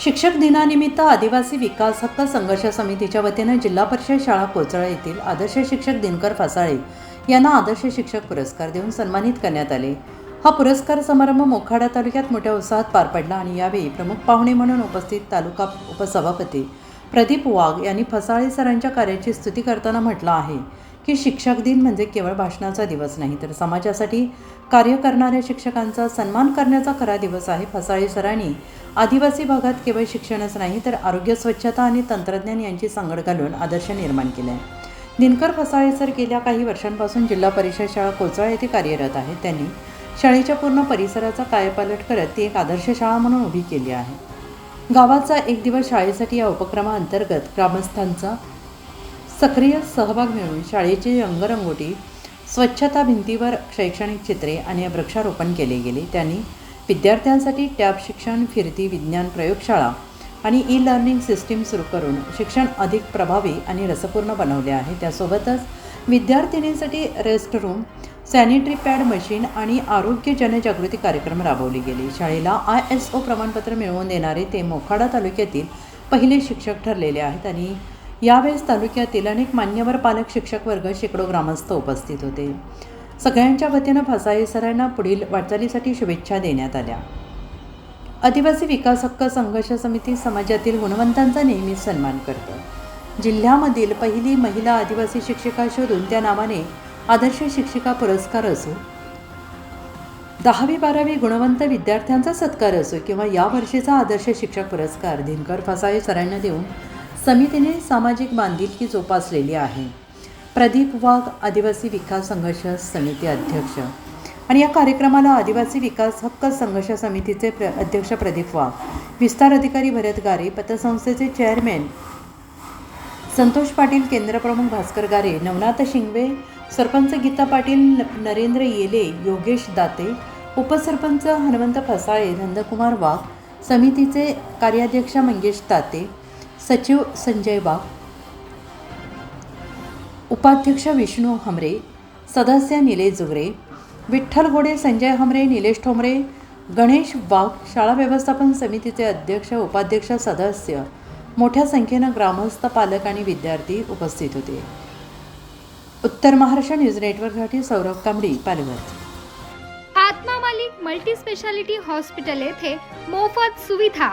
शिक्षक दिनानिमित्त आदिवासी विकास हक्क संघर्ष समितीच्या वतीनं जिल्हा परिषद शाळा कोचळा येथील आदर्श शिक्षक दिनकर फासाळे यांना आदर्श शिक्षक पुरस्कार देऊन सन्मानित करण्यात आले. हा पुरस्कार समारंभ मोखाडा तालुक्यात मोठ्या उत्साहात पार पडला आणि यावेळी प्रमुख पाहुणे म्हणून उपस्थित तालुका उपसभापती प्रदीप वाघ यांनी फसाळे सरांच्या कार्याची स्तुती करताना म्हटलं आहे. की शिक्षक दिन म्हणजे केवळ भाषणाचा दिवस नाही तर समाजासाठी कार्य करणाऱ्या शिक्षकांचा सन्मान करण्याचा खरा दिवस आहे फसाळी सरांनी. आदिवासी भागात केवळ शिक्षणच नाही तर आरोग्य स्वच्छता आणि तंत्रज्ञान यांची सांगड घालून आदर्श निर्माण केला. आहे दिनकर फसाळे सर गेल्या काही वर्षांपासून जिल्हा परिषद शाळा कोचळा येथे कार्यरत आहेत. त्यांनी शाळेच्या पूर्ण परिसराचा कायपालट करत ती एक आदर्श शाळा म्हणून उभी केली आहे. गावाचा एक दिवस शाळेसाठी या उपक्रमाअंतर्गत ग्रामस्थांचा सक्रिय सहभाग मिळवून शाळेची रंगरंगोटी स्वच्छता भिंतीवर शैक्षणिक चित्रे आणि वृक्षारोपण केले गेले. त्यांनी विद्यार्थ्यांसाठी टॅब शिक्षण फिरती विज्ञान प्रयोगशाळा आणि ई लर्निंग सिस्टीम सुरू करून शिक्षण अधिक प्रभावी आणि रसपूर्ण बनवले आहे. त्यासोबतच विद्यार्थिनींसाठी rest room sanitary pad machine आणि आरोग्य जनजागृती कार्यक्रम राबवले गेले. शाळेला आय एस ओ प्रमाणपत्र मिळवून देणारे ते मोखाडा तालुक्यातील पहिले शिक्षक ठरलेले आहेत आणि यावेळेस तालुक्यातील अनेक मान्यवर पालक शिक्षक वर्ग शेकडो ग्रामस्थ उपस्थित होते. सगळ्यांच्या वतीनं फसाई सरांना पुढील वाटचालीसाठी शुभेच्छा देण्यात आल्या. आदिवासी विकास हक्क संघर्ष समिती समाजातील गुणवंतांचा नेहमीच सन्मान करतं. जिल्ह्यामधील पहिली महिला आदिवासी शिक्षिका शोधून त्या नावाने आदर्श शिक्षिका पुरस्कार असो दहावी बारावी गुणवंत विद्यार्थ्यांचा सत्कार असो किंवा या वर्षीचा आदर्श शिक्षक पुरस्कार दिनकर फसाळे सरांना देऊन समितीने सामाजिक बांधिलकी जोपासलेली आहे. प्रदीप वाघ आदिवासी विकास संघर्ष समिती अध्यक्ष. आणि या कार्यक्रमाला आदिवासी विकास हक्क संघर्ष समितीचे प्र अध्यक्ष प्रदीप वाघ विस्तार अधिकारी भरत गारे पतसंस्थेचे चेअरमॅन संतोष पाटील केंद्रप्रमुख भास्कर गारे नवनाथ शिंगवे सरपंच गीता पाटील न- नरेंद्र येले योगेश दाते उपसरपंच हनुमंत फसाळे नंदकुमार वाघ समितीचे कार्याध्यक्ष मंगेश ताते सचिव संजय बाग. उपाध्यक्ष विष्णू हमरे सदस्य निलेश जुगरे विठ्ठल गोडे संजय हमरे निलेश ठोंबरे गणेश वाघ शाळा व्यवस्थापन समितीचे अध्यक्ष उपाध्यक्ष सदस्य मोठ्या संख्येनं ग्रामस्थ पालक आणि विद्यार्थी उपस्थित होते. उत्तर महाराष्ट्र न्यूज नेटवर्कसाठी Saurabh Kambadi Palghar. Atma Malik multi speciality hospital येथे मोफत सुविधा.